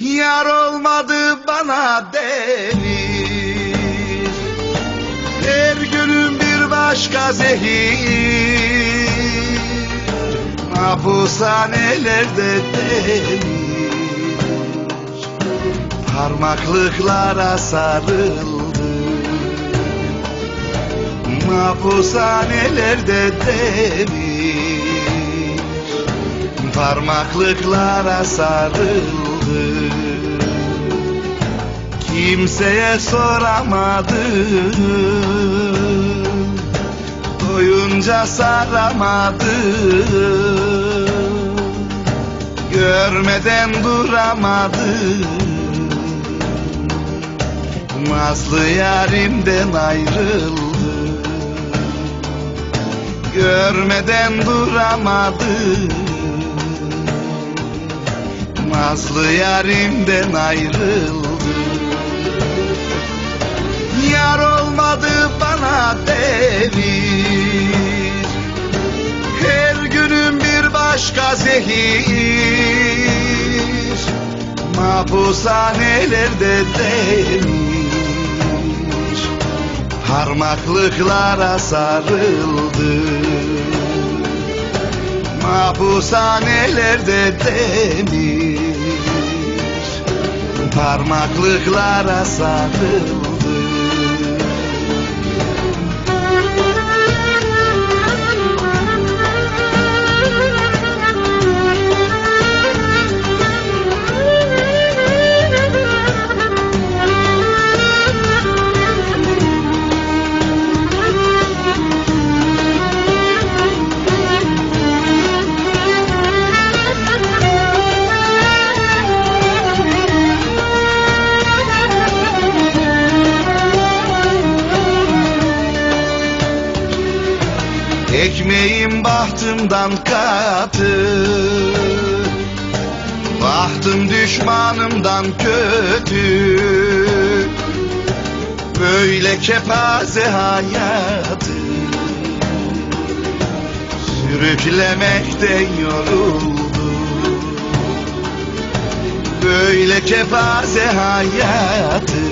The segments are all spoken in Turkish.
Yar olmadı bana denir Her günüm bir başka zehir. Mahpushanelerde demir Parmaklıklara sarıldım Mahpushanelerde demir Parmaklıklara sarıldı. Kimseye soramadım Doyunca saramadım Görmeden duramadım Nazlı yarimden ayrıldım Görmeden duramadım Nazlı yarimden ayrıldım Yar olmadı bana devir. Her günüm bir başka zehir. Mahpushanelerde demir. Parmaklıklara sarıldı Mahpushanelerde demir. Parmaklıklara sarıldı Ekmeğim bahtımdan katı. Bahtım düşmanımdan kötü. Böyle kepaze hayatı. Sürüklemekten yoruldum. Böyle kepaze hayatı.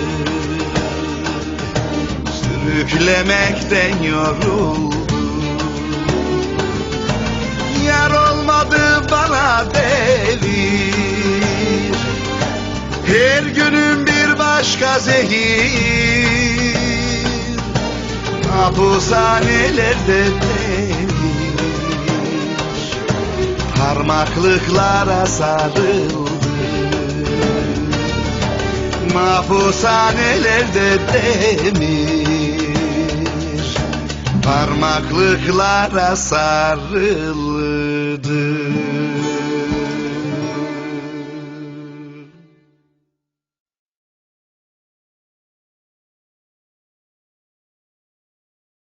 Sürüklemekten yoruldum Yar olmadı bana devir Her günüm bir başka zehir. Mahpushanelerde demir Parmaklıklara sarıldı. Mahpushanelerde demir Parmaklıklara sarıldı